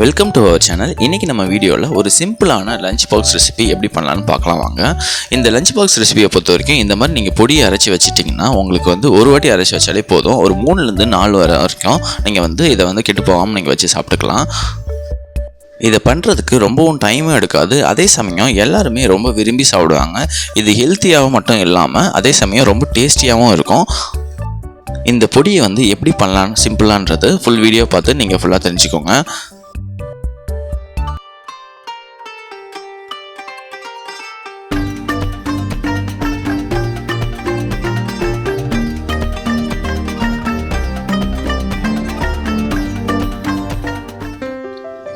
Welcome to our channel இன்றைக்கி நம்ம வீடியோவில் ஒரு சிம்பிளான லஞ்ச் பாக்ஸ் ரெசிபி எப்படி பண்ணலான்னு பார்க்கலாம் வாங்க. இந்த லஞ்ச் பாக்ஸ் ரெசிபியை பொறுத்த வரைக்கும் இந்த மாதிரி நீங்கள் பொடியை அரைச்சி வச்சுட்டிங்கன்னா உங்களுக்கு வந்து ஒரு வாட்டி அரைச்சி வச்சாலே போதும். ஒரு மூணுலேருந்து நாலு வரை வரைக்கும் நீங்கள் வந்து இதை வந்து கெட்டு போகாமல் நீங்கள் வச்சு சாப்பிட்டுக்கலாம். இதை பண்ணுறதுக்கு ரொம்பவும் டைமும் எடுக்காது. அதே சமயம் எல்லாருமே ரொம்ப விரும்பி சாப்பிடுவாங்க. இது ஹெல்த்தியாகவும் மட்டும் இல்லாமல் அதே சமயம் ரொம்ப டேஸ்டியாகவும் இருக்கும். இந்த பொடியை வந்து எப்படி பண்ணலாம் சிம்பிளான்றது ஃபுல் வீடியோ பார்த்து நீங்கள் ஃபுல்லாக தெரிஞ்சுக்கோங்க.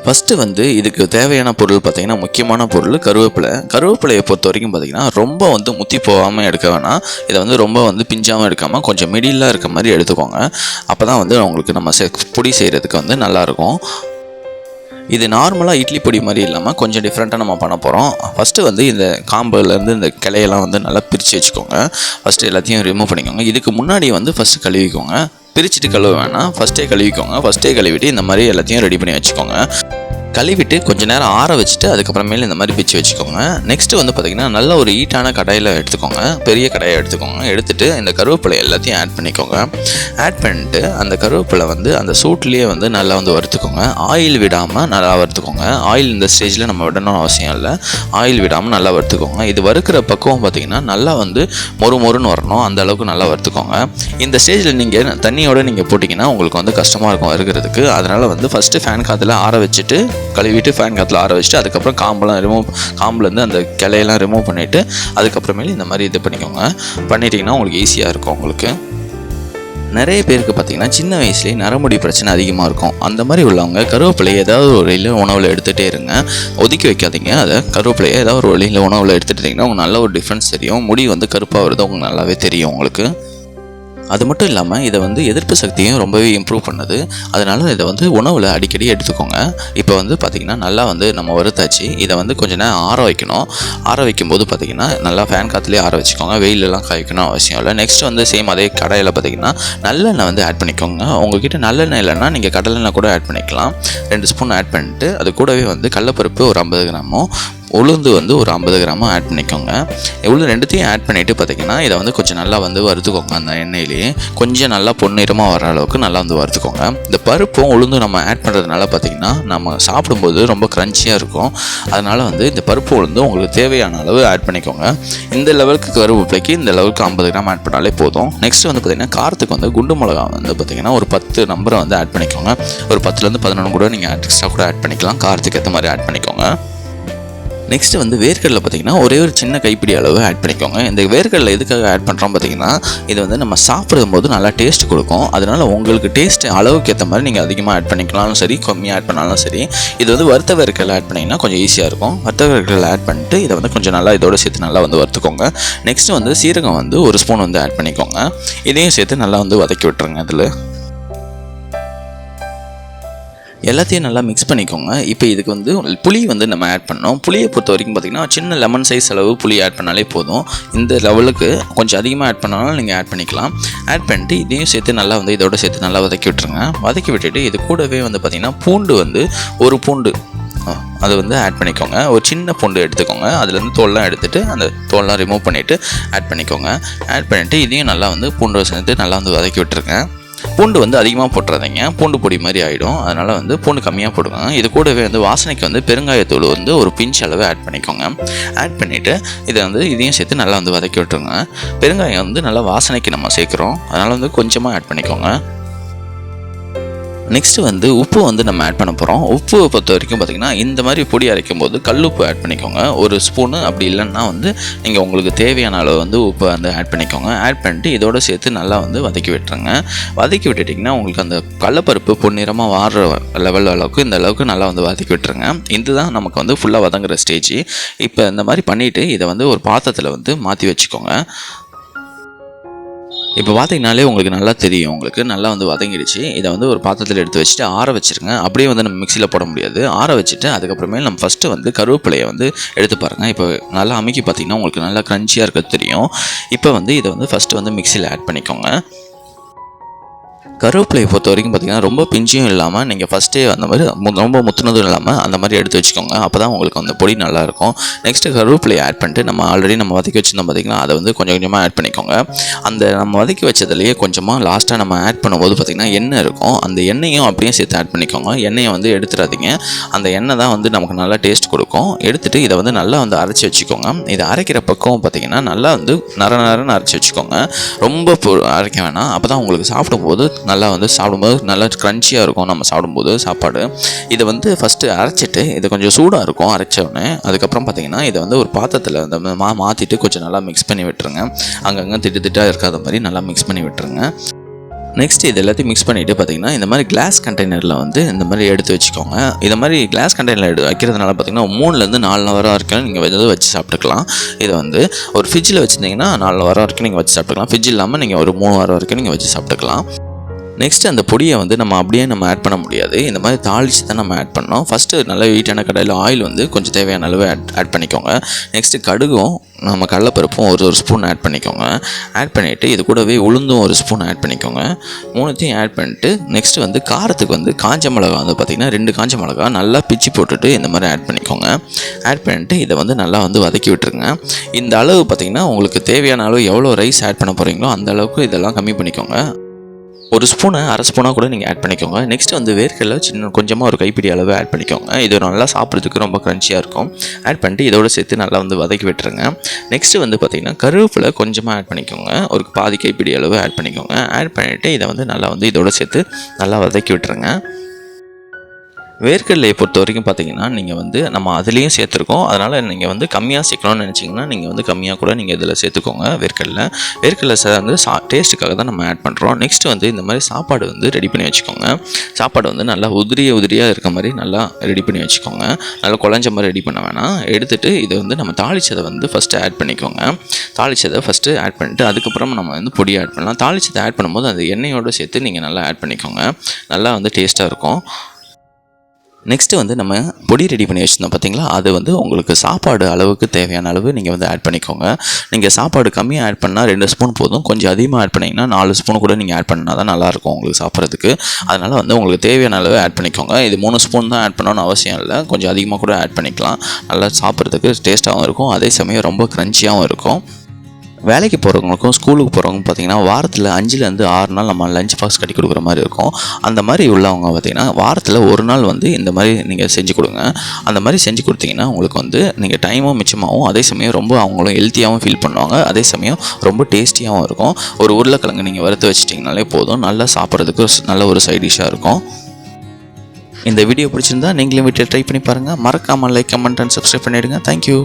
ஃபஸ்ட்டு வந்து இதுக்கு தேவையான பொருள் பார்த்திங்கன்னா முக்கியமான பொருள் கருவேப்பிலை. கருவேப்பிலையை பொறுத்த வரைக்கும் பார்த்தீங்கன்னா ரொம்ப வந்து முத்தி போகாமல் எடுக்க வேணாம். இதை வந்து ரொம்ப வந்து பிஞ்சாமல் எடுக்காமல் கொஞ்சம் மிடிலாக இருக்க மாதிரி எடுத்துக்கோங்க. அப்போ தான் வந்து உங்களுக்கு நம்ம செ பொடி செய்கிறதுக்கு வந்து நல்லாயிருக்கும். இது நார்மலாக இட்லி பொடி மாதிரி இல்லாமல் கொஞ்சம் டிஃப்ரெண்ட்டாக நம்ம பண்ண போகிறோம் ஃபஸ்ட்டு வந்து இந்த காம்புலேருந்து இந்த கிளையெல்லாம் வந்து நல்லா பிரித்து வச்சுக்கோங்க. ஃபஸ்ட்டு எல்லாத்தையும் ரிமூவ் பண்ணிக்கோங்க. இதுக்கு முன்னாடி வந்து ஃபஸ்ட்டு கழுவிக்கோங்க. பிரிச்சுட்டு கழுவ வேணாம். ஃபஸ்ட்டே கழுவிக்கோங்க. ஃபஸ்ட்டே கழுவிட்டு இந்த மாதிரி எல்லாத்தையும் ரெடி பண்ணி வச்சுக்கோங்க. கழுவிட்டு கொஞ்ச நேரம் ஆற வச்சுட்டு அதுக்கப்புறமேல இந்த மாதிரி பிச்சு வச்சுக்கோங்க. நெக்ஸ்ட் வந்து பார்த்தீங்கன்னா நல்ல ஒரு ஈட்டான கடாயில் எடுத்துக்கோங்க. பெரிய கடாயை எடுத்துக்கோங்க. எடுத்துட்டு இந்த கருவேப்பிலை எல்லாத்தையும் ஆட் பண்ணிக்கோங்க. ஆட் பண்ணிட்டு அந்த கருவேப்பிலை வந்து அந்த சூட்லேயே வந்து நல்லா வந்து வறுத்துக்கோங்க. ஆயில் விடாமல் நல்லா வறுத்துக்கோங்க. ஆயில் இந்த ஸ்டேஜில் நம்ம விடணும்னு அவசியம் இல்லை. ஆயில் விடாமல் நல்லா வறுத்துக்கோங்க. இது வறுக்கிற பக்குவம் பார்த்தீங்கன்னா நல்லா வந்து மொறு மொறுன்னு வரணும். அந்த அளவுக்கு நல்லா வறுத்துக்கோங்க. இந்த ஸ்டேஜில் நீங்கள் தண்ணியோட நீங்கள் போட்டிங்கன்னா உங்களுக்கு வந்து கஷ்டமாக இருக்கும் வறுக்கிறதுக்கு. அதனால் வந்து ஃபஸ்ட்டு ஃபேன் காற்றுல ஆற வச்சுட்டு கழுவிட்டு ஃபேன் காற்றுல ஆற வச்சுட்டு அதுக்கப்புறம் காம்பெல்லாம் ரிமூவ் காம்புலேருந்து அந்த கிளையெல்லாம் ரிமூவ் பண்ணிவிட்டு அதுக்கப்புறமேலு இந்த மாதிரி இது பண்ணிக்கோங்க. பண்ணிட்டீங்கன்னா உங்களுக்கு ஈஸியாக இருக்கும் உங்களுக்கு. நிறைய பேருக்கு பார்த்தீங்கன்னா சின்ன வயசுலேயே நரமுடி பிரச்சனை அதிகமாக இருக்கும். அந்த மாதிரி உள்ளவங்க கருவேப்பிலை ஏதாவது ஒரு வழியில் உணவில் எடுத்துகிட்டே இருங்க. ஒதுக்கி வைக்காதீங்க. அதை கருவேப்பிலையை ஏதாவது ஒரு வழியில் உணவில் எடுத்துகிட்டிங்கன்னா உங்களுக்கு நல்ல ஒரு டிஃப்ரென்ஸ் தெரியும். முடி வந்து கருப்பாக வருது உங்களுக்கு நல்லாவே தெரியும் உங்களுக்கு. அது மட்டும் இல்லாமல் இதை வந்து எதிர்ப்பு சக்தியும் ரொம்பவே இம்ப்ரூவ் பண்ணுது. அதனால் இதை வந்து உணவில் அடிக்கடி எடுத்துக்கோங்க. இப்போ வந்து பார்த்திங்கன்னா நல்லா வந்து நம்ம வறுத்தாச்சு. இதை வந்து கொஞ்ச நேரம் ஆற வைக்கணும். ஆற வைக்கும்போது பார்த்திங்கன்னா நல்லா ஃபேன் காற்றுலேயே ஆற வச்சுக்கோங்க. வெயிலெலாம் காய்க்கணும் அவசியம் இல்லை. நெக்ஸ்ட் வந்து சேம் அதே கடையில் பார்த்திங்கன்னா நல்லெண்ணெய் வந்து ஆட் பண்ணிக்கோங்க. உங்ககிட்ட நல்லெண்ணெய் இல்லைன்னா நீங்கள் கடலெண்ணெய் கூட ஆட் பண்ணிக்கலாம். ரெண்டு ஸ்பூன் ஆட் பண்ணிட்டு அது கூடவே வந்து கடலப்பருப்பு ஒரு ஐம்பது கிராமும் உளுந்து வந்து ஒரு ஐம்பது கிராமும் ஆட் பண்ணிக்கோங்க. உளுந்து ரெண்டுத்தையும் ஆட் பண்ணிவிட்டு பார்த்தீங்கன்னா இதை வந்து கொஞ்சம் நல்லா வந்து வறுத்துக்கோங்க அந்த எண்ணெயிலேயே. கொஞ்சம் நல்லா பொன்னிறமாக வர அளவுக்கு நல்லா வந்து வறுத்துக்கோங்க. இந்த பருப்பும் உளுந்து நம்ம ஆட் பண்ணுறதுனால பார்த்தீங்கன்னா நம்ம சாப்பிடும்போது ரொம்ப க்ரன்ச்சியாக இருக்கும். அதனால் வந்து இந்த பருப்பு உளுந்து உங்களுக்கு தேவையான அளவு ஆட் பண்ணிக்கோங்க. இந்த லெவலுக்கு கருவேப்பிலைக்கு இந்த லெவலுக்கு ஐம்பது கிராம் ஆட் பண்ணாலே போதும். நெக்ஸ்ட் வந்து பார்த்திங்கன்னா காரத்துக்கு வந்து குண்டு மிளகா வந்து பார்த்திங்கன்னா ஒரு பத்து நம்பரை வந்து ஆட் பண்ணிக்கோங்க. ஒரு பத்துலேருந்து பதினொன்று கூட நீங்கள் எக்ஸ்ட்ரா கூட ஆட் பண்ணிக்கலாம். காரத்துக்கு ஏற்ற மாதிரி ஆட் பண்ணிக்கோங்க. நெக்ஸ்ட் வந்து வேர்க்கடலை பார்த்தீங்கன்னா ஒரே ஒரு சின்ன கைப்பிடி அளவு ஆட் பண்ணிக்கோங்க. இந்த வேர்க்கடலை எதுக்காக ஆட் பண்ணுறோம் பார்த்திங்கன்னா இது வந்து நம்ம சாப்பிடும் போது நல்லா டேஸ்ட் கொடுக்கும். அதனால உங்களுக்கு டேஸ்ட் அளவுக்கு ஏற்ற மாதிரி நீங்கள் அதிகமாக ஆட் பண்ணிக்கலாலும் சரி கம்மியாக ஆட் பண்ணாலும் சரி இது வந்து வறுத்த வேர்க்கடலை ஆட் பண்ணிங்கன்னா கொஞ்சம் ஈஸியாக இருக்கும். வறுத்த வேர்க்கடலை ஆட் பண்ணிட்டு இதை வந்து கொஞ்சம் நல்லா இதோட சேர்த்து நல்லா வந்து வறுத்துக்கோங்க. நெக்ஸ்ட் வந்து சீரகம் வந்து ஒரு ஸ்பூன் வந்து ஆட் பண்ணிக்கோங்க. இதையும் சேர்த்து நல்லா வந்து வதக்கி விட்டுருங்க அதில் எல்லாத்தையும் நல்லா மிக்ஸ் பண்ணிக்கோங்க. இப்போ இதுக்கு வந்து புளி வந்து நம்ம ஆட் பண்ணோம் புளியை பொறுத்த வரைக்கும் பார்த்திங்கன்னா சின்ன லெமன் சைஸ் அளவு புளி ஆட் பண்ணாலே போதும். இந்த லெவலுக்கு கொஞ்சம் அதிகமாக ஆட் பண்ணாலும் நீங்கள் ஆட் பண்ணிக்கலாம். ஆட் பண்ணிட்டு இதையும் சேர்த்து நல்லா வந்து இதோட சேர்த்து நல்லா வதக்கி விட்டுருங்க. வதக்கி விட்டுட்டு இது கூடவே வந்து பார்த்திங்கன்னா பூண்டு வந்து ஒரு பூண்டு அது வந்து ஆட் பண்ணிக்கோங்க. ஒரு சின்ன பூண்டு எடுத்துக்கோங்க. அதுலேருந்து தோல்லாம் எடுத்துகிட்டு அந்த தோல்லாம் ரிமூவ் பண்ணிவிட்டு ஆட் பண்ணிக்கோங்க. ஆட் பண்ணிவிட்டு இதையும் நல்லா வந்து பூண்டு சேர்த்து நல்லா வந்து வதக்கி விட்டுருங்க. பூண்டு வந்து அதிகமாக போட்டுறாதீங்க. பூண்டு பொடி மாதிரி ஆகிடும் அதனால் வந்து பூண்டு கம்மியாக போடுங்க இது கூடவே வந்து வாசனைக்கு வந்து பெருங்காயத்தூள் வந்து ஒரு பிஞ்ச் அளவு ஆட் பண்ணிக்கோங்க. ஆட் பண்ணிவிட்டு இதை வந்து இதையும் சேர்த்து நல்லா வந்து வதக்கி விட்டுருங்க. பெருங்காயம் வந்து நல்லா வாசனைக்கு நம்ம சேர்க்குறோம். அதனால் வந்து கொஞ்சமாக ஆட் பண்ணிக்கோங்க. நெக்ஸ்ட்டு வந்து உப்பு வந்து நம்ம ஆட் பண்ண போகிறோம் உப்பு பொறுத்த வரைக்கும் பார்த்திங்கன்னா இந்த மாதிரி பொடி அரைக்கும் போது கல் உப்பு ஆட் பண்ணிக்கோங்க. ஒரு ஸ்பூனு அப்படி இல்லைன்னா வந்து நீங்கள் உங்களுக்கு தேவையான அளவு வந்து உப்பு வந்து ஆட் பண்ணிக்கோங்க. ஆட் பண்ணிட்டு இதோடு சேர்த்து நல்லா வந்து வதக்கி விட்டுருங்க. வதக்கி விட்டுட்டிங்கன்னா உங்களுக்கு அந்த கடலப்பருப்பு பொன்னிறமாக வாடுற லெவல் அளவுக்கு இந்த அளவுக்கு நல்லா வந்து வதக்கி விட்டுருங்க. இதுதான் நமக்கு வந்து ஃபுல்லாக வதங்குற ஸ்டேஜ் இப்போ இந்த மாதிரி பண்ணிவிட்டு இதை வந்து ஒரு பாத்திரத்தில் வந்து மாற்றி வச்சுக்கோங்க. இப்போ பார்த்தீங்கனாலே உங்களுக்கு நல்லா தெரியும். உங்களுக்கு நல்லா வந்து வதங்கிடுச்சு. இதை வந்து ஒரு பாத்திரத்தில் எடுத்து வச்சுட்டு ஆற வச்சுருங்க. அப்படியே வந்து நம்ம மிக்சியில் போட முடியாது. ஆற வச்சுட்டு அதுக்கப்புறமே நம்ம ஃபஸ்ட்டு வந்து கருவேப்பிலையை வந்து எடுத்து பாருங்கள் இப்போ நல்லா அமைக்கி பார்த்தீங்கன்னா உங்களுக்கு நல்லா க்ரன்ச்சியாக இருக்க தெரியும். இப்போ வந்து இதை வந்து ஃபஸ்ட்டு வந்து மிக்சியில் ஆட் பண்ணிக்கோங்க. கருவேப்பிலையை பொறுத்த வரைக்கும் பார்த்தீங்கன்னா ரொம்ப பிஞ்சும் இல்லாமல் நீங்கள் ஃபஸ்ட்டே அந்த மாதிரி மு- ரொம்ப முத்துனதும் இல்லாமல் அந்த மாதிரி எடுத்து வச்சுக்கோங்க. அப்போ தான் உங்களுக்கு அந்த பொடி நல்லாயிருக்கும். நெக்ஸ்ட்டு கருவேப்பிலையை ஆட் பண்ணிட்டு நம்ம ஆல்ரெடி நம்ம வதக்கி வச்சுருந்தோம் பார்த்தீங்கன்னா அதை வந்து கொஞ்சம் கொஞ்சமாக ஆட் பண்ணிக்கோங்க. அந்த நம்ம வதக்கி வச்சதுலேயே கொஞ்சமாக லாஸ்ட்டாக நம்ம ஆட் பண்ணும்போது பார்த்திங்கன்னா எண்ணெய் இருக்கும். அந்த எண்ணெயும் அப்படியே சேர்த்து ஆட் பண்ணிக்கோங்க. எண்ணெயை வந்து எடுத்துடாதீங்க. அந்த எண்ணெய் தான் வந்து நமக்கு நல்லா டேஸ்ட் கொடுக்கும். எடுத்துகிட்டு இதை வந்து நல்லா வந்து அரைச்சி வச்சுக்கோங்க. இதை அரைக்கிற பக்கம் பார்த்தீங்கன்னா நல்லா வந்து நர நரன்னு அரைச்சி வச்சுக்கோங்க. ரொம்ப பொ- அரைக்க வேணாம். அப்போ தான் உங்களுக்கு சாப்பிடும்போது நல்லா வந்து சாப்பிடும்போது நல்லா க்ரன்ச்சியாக இருக்கும் நம்ம சாப்பிடும்போது சாப்பாடு. இதை வந்து ஃபஸ்ட்டு அரைச்சிட்டு இது கொஞ்சம் சூடாக இருக்கும் அரைச்சோடனே அதுக்கப்புறம் பார்த்தீங்கன்னா இதை வந்து ஒரு பாத்திரத்தில் அந்த மா மாற்றிட்டு கொஞ்சம் நல்லா மிக்ஸ் பண்ணி விட்டுருங்க. அங்கங்கே திட்டு திட்டாக இருக்காத மாதிரி நல்லா மிக்ஸ் பண்ணி விட்டுருங்க. நெக்ஸ்ட் இது எல்லாத்தையும் மிக்ஸ் பண்ணிவிட்டு பார்த்தீங்கன்னா இந்த மாதிரி கிளாஸ் கண்டெய்னரில் வந்து இந்த மாதிரி எடுத்து வச்சுக்கோங்க. இந்த மாதிரி கிளாஸ் கண்டெய்னரில் எடு வைக்கிறதுனால பார்த்தீங்கன்னா மூணுலேருந்து நாலு வாரம் வரைக்கும் நீங்கள் எதாவது வச்சு சாப்பிட்டுக்கலாம். இதை வந்து ஒரு ஃப்ரிட்ஜில் வச்சுருந்தீங்கன்னா நாலு வாரம் வரைக்கும் நீங்கள் வச்சு சாப்பிட்டுக்கலாம். ஃப்ரிட்ஜ் இல்லாமல் நீங்கள் ஒரு மூணு வாரம் வரைக்கும் நீங்கள் வச்சு சாப்பிட்டுக்கலாம். நெக்ஸ்ட் அந்த பொடியை வந்து நம்ம அப்படியே நம்ம ஆட் பண்ண முடியாது. இந்த மாதிரி தாளித்து தான் நம்ம ஆட் பண்ணோம் ஃபஸ்ட்டு நல்ல வெயிட்டான கடையில் ஆயில் வந்து கொஞ்சம் தேவையான அளவு ஆட் ஆட் பண்ணிக்கோங்க. நெக்ஸ்ட்டு கடுகும் நம்ம கடலப்பருப்பும் ஒரு ஒரு ஸ்பூன் ஆட் பண்ணிக்கோங்க. ஆட் பண்ணிவிட்டு இது கூடவே உளுந்தும் ஒரு ஸ்பூன் ஆட் பண்ணிக்கோங்க. மூணுத்தையும் ஆட் பண்ணிட்டு நெக்ஸ்ட்டு வந்து காரத்துக்கு வந்து காஞ்ச மிளகா வந்து பார்த்திங்கன்னா ரெண்டு காஞ்ச மிளகா நல்லா பிச்சு போட்டுட்டு இந்த மாதிரி ஆட் பண்ணிக்கோங்க. ஆட் பண்ணிவிட்டு இதை வந்து நல்லா வந்து வதக்கி விட்டுருங்க. இந்த அளவு பார்த்திங்கன்னா உங்களுக்கு தேவையான அளவு எவ்வளோ ரைஸ் ஆட் பண்ண போகிறீங்களோ அந்த அளவுக்கு இதெல்லாம் கம்மி பண்ணிக்கோங்க. ஒரு ஸ்பூனை அரை ஸ்பூனாக கூட நீங்கள் ஆட் பண்ணிக்கோங்க. நெக்ஸ்ட் வந்து வேர்க்கடலை சின்ன கொஞ்சமாக ஒரு கைப்பிடி அளவு ஆட் பண்ணிக்கோங்க. இது நல்லா சாப்பிட்றதுக்கு ரொம்ப க்ரன்ச்சியாக இருக்கும். ஆட் பண்ணிட்டு இதோட சேர்த்து நல்லா வந்து வதக்கி விட்டுருங்க. நெக்ஸ்ட்டு வந்து பார்த்திங்கன்னா கருவேப்பிலை கொஞ்சமாக ஆட் பண்ணிக்கோங்க. ஒரு பாதி கைப்பிடி அளவு ஆட் பண்ணிக்கோங்க. ஆட் பண்ணிவிட்டு இதை வந்து நல்லா வந்து இதோட சேர்த்து நல்லா வதக்கி விட்டுருங்க. வேர்க்கடலையை பொறுத்த வரைக்கும் பார்த்தீங்கன்னா நீங்கள் வந்து நம்ம அதுலேயும் சேர்த்துருக்கோம். அதனால் நீங்கள் வந்து கம்மியாக சேர்க்கணும்னு நினச்சிங்கன்னா நீங்கள் வந்து கம்மியாக கூட நீங்கள் இதில் சேர்த்துக்கோங்க வேர்க்கடலை. வேர்க்கடலை வந்து சா டேஸ்ட்டுக்காக தான் நம்ம ஆட் பண்ணுறோம் நெக்ஸ்ட்டு வந்து இந்த மாதிரி சாப்பாடு வந்து ரெடி பண்ணி வச்சுக்கோங்க. சாப்பாடு வந்து நல்லா உதிரிய உதிரியாக இருக்க மாதிரி நல்லா ரெடி பண்ணி வச்சுக்கோங்க. நல்லா குழஞ்ச மாதிரி ரெடி பண்ண வேணாம். எடுத்துகிட்டு இதை வந்து நம்ம தாளிச்சதை வந்து ஃபஸ்ட்டு ஆட் பண்ணிக்கோங்க. தாளிச்சதை ஃபஸ்ட்டு ஆட் பண்ணிட்டு அதுக்கப்புறம் நம்ம வந்து பொடி ஆட் பண்ணலாம். தாளிச்சதை ஆட் பண்ணும்போது அந்த எண்ணெயோடு சேர்த்து நீங்கள் நல்லா ஆட் பண்ணிக்கோங்க. நல்லா வந்து டேஸ்ட்டாக இருக்கும். நெக்ஸ்ட்டு வந்து நம்ம பொடி ரெடி பண்ணி வச்சுருந்தோம் பார்த்தீங்களா அது வந்து உங்களுக்கு சாப்பாடு அளவுக்கு தேவையான அளவு நீங்கள் வந்து ஆட் பண்ணிக்கோங்க. நீங்கள் சாப்பாடு கம்மியாக ஆட் பண்ணால் ரெண்டு ஸ்பூன் போதும். கொஞ்சம் அதிகமாக ஆட் பண்ணிங்கன்னா நாலு ஸ்பூன் கூட நீங்கள் ஆட் பண்ணால் தான் நல்லாயிருக்கும் உங்களுக்கு சாப்பிட்றதுக்கு. அதனால் வந்து உங்களுக்கு தேவையான அளவு ஆட் பண்ணிக்கோங்க. இது மூணு ஸ்பூன் தான் ஆட் பண்ணணும்னு அவசியம் இல்லை. கொஞ்சம் அதிகமாக கூட ஆட் பண்ணிக்கலாம். நல்லா சாப்பிட்றதுக்கு டேஸ்ட்டாகவும் இருக்கும். அதே சமயம் ரொம்ப க்ரன்ச்சியாகவும் இருக்கும். வேலைக்கு போகிறவங்களுக்கும் ஸ்கூலுக்கு போகிறவங்க பார்த்தீங்கன்னா வாரத்தில் அஞ்சுலேருந்து ஆறு நாள் நம்ம லஞ்ச் பாக்ஸ் கட்டி கொடுக்குற மாதிரி இருக்கும். அந்த மாதிரி உள்ளவங்க பார்த்தீங்கன்னா வாரத்தில் ஒரு நாள் வந்து இந்த மாதிரி நீங்கள் செஞ்சு கொடுங்க. அந்த மாதிரி செஞ்சு கொடுத்தீங்கன்னா உங்களுக்கு வந்து நீங்கள் டைமும் மிச்சமாகவும் அதே சமயம் ரொம்ப அவங்களும் ஹெல்த்தியாகவும் ஃபீல் பண்ணுவாங்க. அதே சமயம் ரொம்ப டேஸ்டியாகவும் இருக்கும். ஒரு உருளைக்கிழங்கு நீங்கள் வறுத்து வச்சிட்டிங்கனாலே போதும். நல்லா சாப்பிட்றதுக்கு ஒரு நல்ல ஒரு சைட் டிஷ்ஷாக இருக்கும். இந்த வீடியோ பிடிச்சிருந்தா நீங்களும் வீட்டில் ட்ரை பண்ணி பாருங்கள் மறக்காமல் லைக் கமெண்ட் அண்ட் சப்ஸ்கிரைப் பண்ணிவிடுங்க தேங்க்யூ